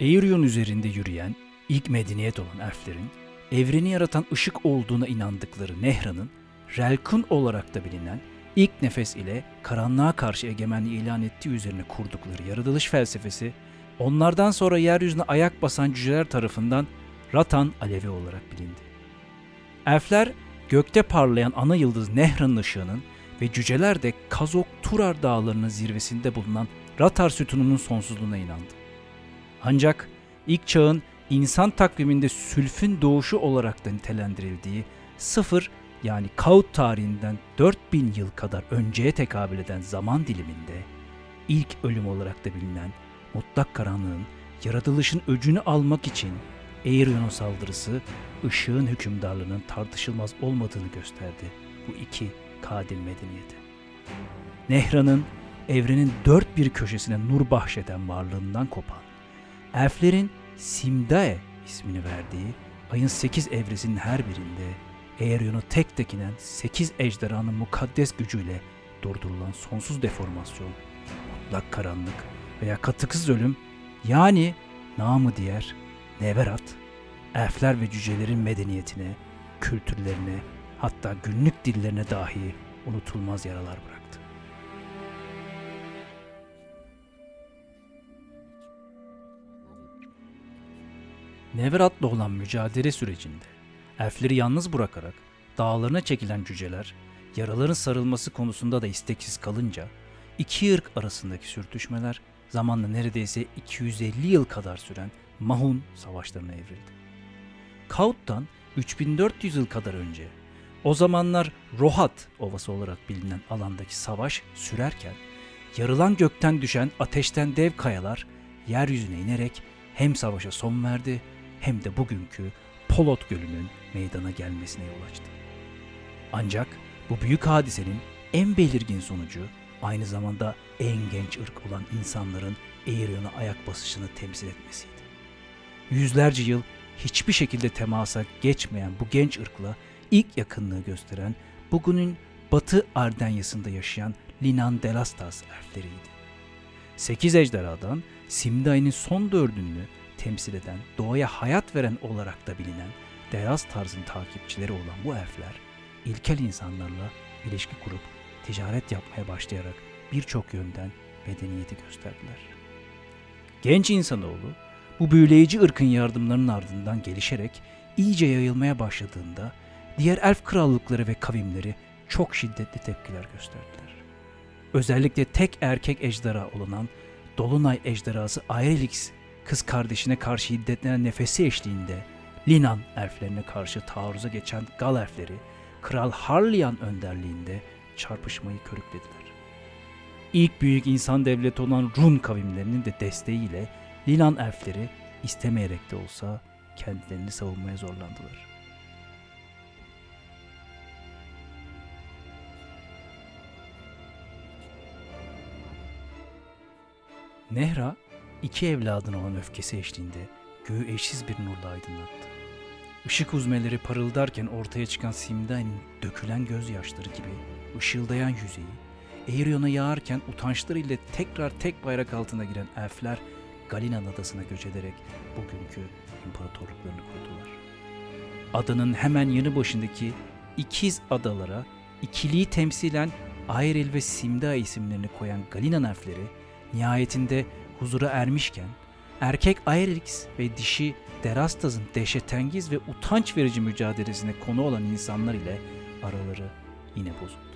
Eirion üzerinde yürüyen ilk medeniyet olan elflerin, evreni yaratan ışık olduğuna inandıkları Nehra'nın, Relkun olarak da bilinen ilk nefes ile karanlığa karşı egemenliği ilan ettiği üzerine kurdukları yaratılış felsefesi, onlardan sonra yeryüzüne ayak basan cüceler tarafından Ratan Alevi olarak bilindi. Elfler, gökte parlayan ana yıldız Nehra'nın ışığının ve cüceler de Kazok Turar dağlarının zirvesinde bulunan Ratar sütununun sonsuzluğuna inandı. Ancak ilk çağın insan takviminde sülfün doğuşu olarak da nitelendirildiği sıfır yani Kaut tarihinden 4000 yıl kadar önceye tekabül eden zaman diliminde ilk ölüm olarak da bilinen mutlak karanlığın yaratılışın öcünü almak için Eirion'un saldırısı ışığın hükümdarlığının tartışılmaz olmadığını gösterdi bu iki kadim medeniyete. Nehra'nın evrenin dört bir köşesine nur bahşeden varlığından kopan, elflerin Simdae ismini verdiği ayın sekiz evresinin her birinde Eärion'u tek tek inen sekiz ejderhanın mukaddes gücüyle durdurulan sonsuz deformasyon, mutlak karanlık veya katıksız ölüm yani namı diğer Neverat, elfler ve cücelerin medeniyetine, kültürlerine hatta günlük dillerine dahi unutulmaz yaralar bıraktı. Neverat'la olan mücadele sürecinde elfleri yalnız bırakarak dağlarına çekilen cüceler yaraların sarılması konusunda da isteksiz kalınca iki ırk arasındaki sürtüşmeler zamanla neredeyse 250 yıl kadar süren Mahun savaşlarına evrildi. Kaut'tan 3400 yıl kadar önce o zamanlar Rohat Ovası olarak bilinen alandaki savaş sürerken yarılan gökten düşen ateşten dev kayalar yeryüzüne inerek hem savaşa son verdi hem de bugünkü Polot Gölü'nün meydana gelmesine yol açtı. Ancak bu büyük hadisenin en belirgin sonucu aynı zamanda en genç ırk olan insanların Eirion'a ayak basışını temsil etmesiydi. Yüzlerce yıl hiçbir şekilde temasa geçmeyen bu genç ırkla ilk yakınlığı gösteren bugünün Batı Ardanyası'nda yaşayan Linan Delastas elfleriydi. Sekiz ejderhadan Simdai'nin son dördünü temsil eden, doğaya hayat veren olarak da bilinen Deras tarzın takipçileri olan bu elfler, ilkel insanlarla ilişki kurup ticaret yapmaya başlayarak birçok yönden medeniyeti gösterdiler. Genç insanoğlu bu büyüleyici ırkın yardımlarının ardından gelişerek iyice yayılmaya başladığında diğer elf krallıkları ve kavimleri çok şiddetli tepkiler gösterdiler. Özellikle tek erkek ejderha olunan Dolunay ejderhası Aerelix kız kardeşine karşı hiddetlenen nefesi eşliğinde Linan elflerine karşı taarruza geçen Gal elfleri Kral Harlian önderliğinde çarpışmayı körüklediler. İlk büyük insan devleti olan Run kavimlerinin de desteğiyle Linan elfleri istemeyerek de olsa kendilerini savunmaya zorlandılar. Nehra iki evladın olan öfkesi eşliğinde göğü eşsiz bir nurla aydınlattı. Işık uzmeleri parıldarken ortaya çıkan Simdai'nin dökülen gözyaşları gibi ışıldayan yüzeyi, Eirion'a yağarken utançlarıyla tekrar tek bayrak altına giren elfler Galinan adasına göç ederek bugünkü imparatorluklarını kurdular. Adanın hemen yanı başındaki ikiz adalara ikiliği temsilen Ayril ve Simda isimlerini koyan Galinan elfleri nihayetinde huzura ermişken erkek Aerix ve dişi Derastaz'ın dehşetengiz ve utanç verici mücadelesine konu olan insanlar ile araları yine bozuldu.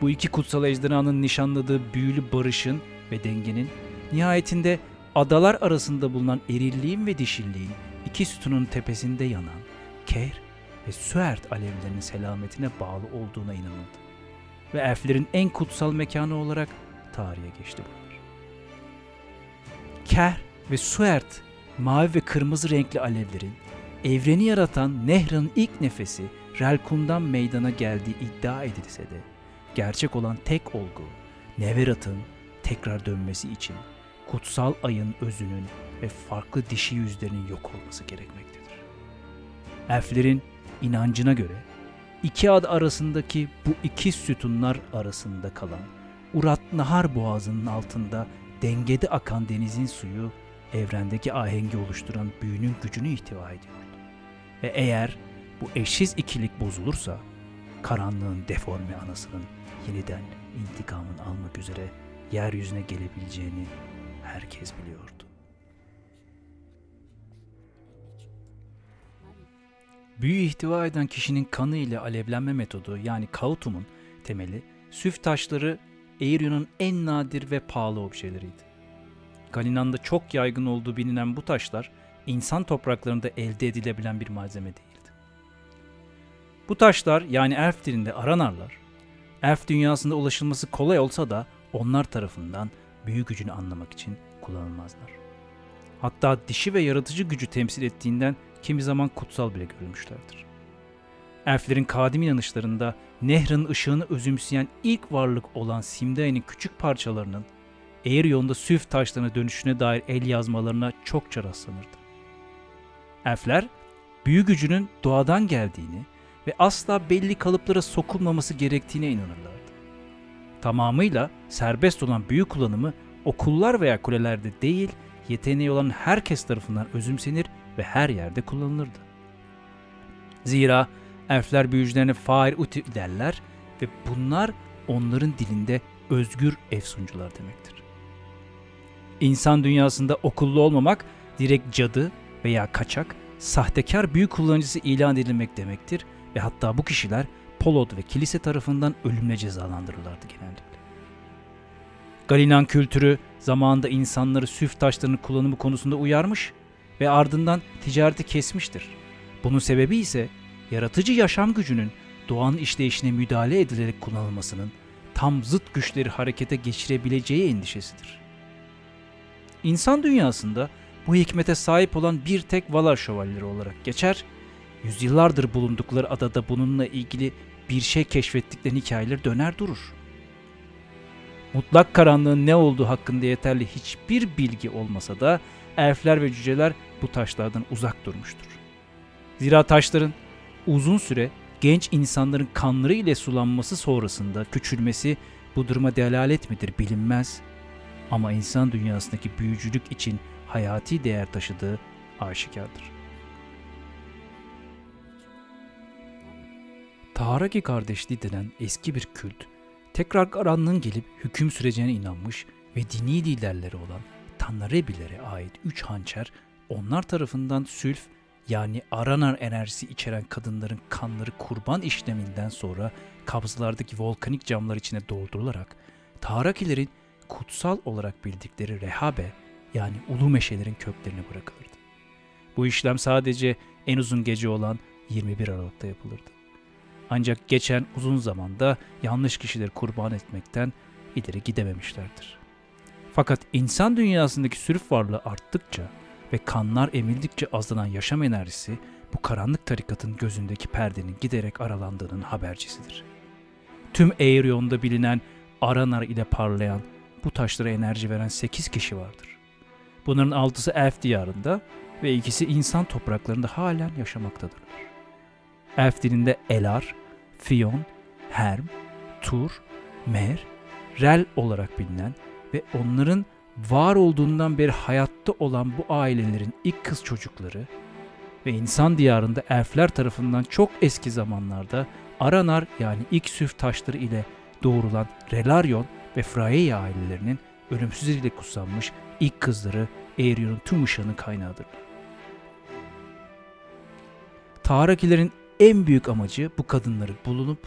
Bu iki kutsal ejderhanın nişanladığı büyülü barışın ve dengenin nihayetinde adalar arasında bulunan erilliğin ve dişilliğin iki sütunun tepesinde yanan Kehr ve Süert alevlerinin selametine bağlı olduğuna inanıldı. Ve elflerin en kutsal mekanı olarak tarihe geçti bunlar. Ker ve Suert mavi ve kırmızı renkli alevlerin evreni yaratan Nehra'nın ilk nefesi Relkun'dan meydana geldiği iddia edilse de gerçek olan tek olgu Neverat'ın tekrar dönmesi için kutsal ayın özünün ve farklı dişi yüzlerinin yok olması gerekmektedir. Elflerin inancına göre iki ad arasındaki bu iki sütunlar arasında kalan Urat Nahar Boğazı'nın altında dengede akan denizin suyu evrendeki ahengi oluşturan büyünün gücünü ihtiva ediyordu. Ve eğer bu eşsiz ikilik bozulursa karanlığın deforme anasının yeniden intikamını almak üzere yeryüzüne gelebileceğini herkes biliyordu. Büyü ihtiva eden kişinin kanı ile alevlenme metodu yani kautum'un temeli süf taşları Eirion'un en nadir ve pahalı objeleriydi. Galinan'da çok yaygın olduğu bilinen bu taşlar insan topraklarında elde edilebilen bir malzeme değildi. Bu taşlar yani elf dilinde aranarlar, elf dünyasında ulaşılması kolay olsa da onlar tarafından büyü gücünü anlamak için kullanılmazlar. Hatta dişi ve yaratıcı gücü temsil ettiğinden kimi zaman kutsal bile görülmüşlerdir. Elflerin kadim inanışlarında Nehrin ışığını özümseyen ilk varlık olan Simdai'nin küçük parçalarının Eirion'da süf taşlarına dönüşüne dair el yazmalarına çokça rastlanırdı. Elfler, büyü gücünün doğadan geldiğini ve asla belli kalıplara sokulmaması gerektiğine inanırlardı. Tamamıyla serbest olan büyü kullanımı okullar veya kulelerde değil, yeteneği olan herkes tarafından özümsenir ve her yerde kullanılırdı. Zira elfler büyücülerine fair uti derler ve bunlar onların dilinde özgür efsuncular demektir. İnsan dünyasında okullu olmamak direkt cadı veya kaçak, sahtekar büyü kullanıcısı ilan edilmek demektir ve hatta bu kişiler Polod ve kilise tarafından ölümle cezalandırırlardı genellikle. Galinan kültürü zamanında insanları süf taşlarının kullanımı konusunda uyarmış ve ardından ticareti kesmiştir. Bunun sebebi ise yaratıcı yaşam gücünün doğanın işleyişine müdahale edilerek kullanılmasının tam zıt güçleri harekete geçirebileceği endişesidir. İnsan dünyasında bu hikmete sahip olan bir tek Valar şövalyeleri olarak geçer, yüzyıllardır bulundukları adada bununla ilgili bir şey keşfettikleri hikayeler döner durur. Mutlak karanlığın ne olduğu hakkında yeterli hiçbir bilgi olmasa da elfler ve cüceler bu taşlardan uzak durmuştur. Zira taşların uzun süre genç insanların kanları ile sulanması sonrasında küçülmesi bu duruma delalet midir bilinmez ama insan dünyasındaki büyücülük için hayati değer taşıdığı aşikardır. Taharaki kardeşliği denen eski bir kült, tekrar karanlığın gelip hüküm süreceğine inanmış ve dini liderleri olan Tanrebilere ait üç hançer onlar tarafından sülf yani aranar enerjisi içeren kadınların kanları kurban işleminden sonra kabzlardaki volkanik camlar içine doldurularak Tarakilerin kutsal olarak bildikleri rehabe yani ulu meşelerin köklerine bırakılırdı. Bu işlem sadece en uzun gece olan 21 Aralık'ta yapılırdı. Ancak geçen uzun zamanda yanlış kişileri kurban etmekten ileri gidememişlerdir. Fakat insan dünyasındaki sürüf varlığı arttıkça ve kanlar emildikçe azlanan yaşam enerjisi bu karanlık tarikatın gözündeki perdenin giderek aralandığının habercisidir. Tüm Eirion'da bilinen Aranar ile parlayan bu taşlara enerji veren 8 kişi vardır. Bunların altısı Elf diyarında ve ikisi insan topraklarında halen yaşamaktadırlar. Elf dilinde Elar, Fion, Herm, Tur, Mer, Rel olarak bilinen ve onların var olduğundan beri hayatta olan bu ailelerin ilk kız çocukları ve insan diyarında elfler tarafından çok eski zamanlarda Aranar yani ilk süf taşları ile doğrulan Relarion ve Freya ailelerinin ölümsüz ile kutsanmış ilk kızları Eirion'un tüm ışığının kaynağıdır. Taharakilerin en büyük amacı bu kadınları bulunup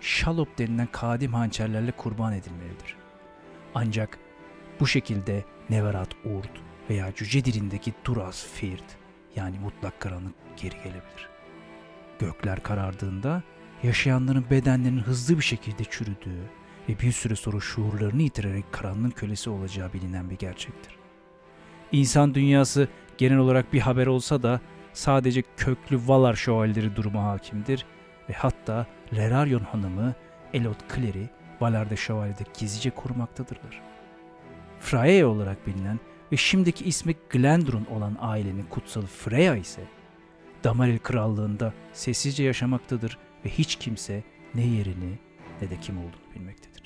Şalop denilen kadim hançerlerle kurban edilmelidir. Ancak bu şekilde Neverat Urd veya cüce dilindeki Duras Firt yani mutlak karanlık geri gelebilir. Gökler karardığında yaşayanların bedenlerinin hızlı bir şekilde çürüdüğü ve bir süre sonra şuurlarını yitirerek karanlığın kölesi olacağı bilinen bir gerçektir. İnsan dünyası genel olarak bir haber olsa da sadece köklü Valar şövalyeleri duruma hakimdir ve hatta Lerarion hanımı Elot Cleary Valar'da şövalyede gizlice korumaktadırlar. Freya olarak bilinen ve şimdiki ismi Glendrun olan ailenin kutsalı Freya ise Damaril krallığında sessizce yaşamaktadır ve hiç kimse ne yerini ne de kim olduğunu bilmektedir.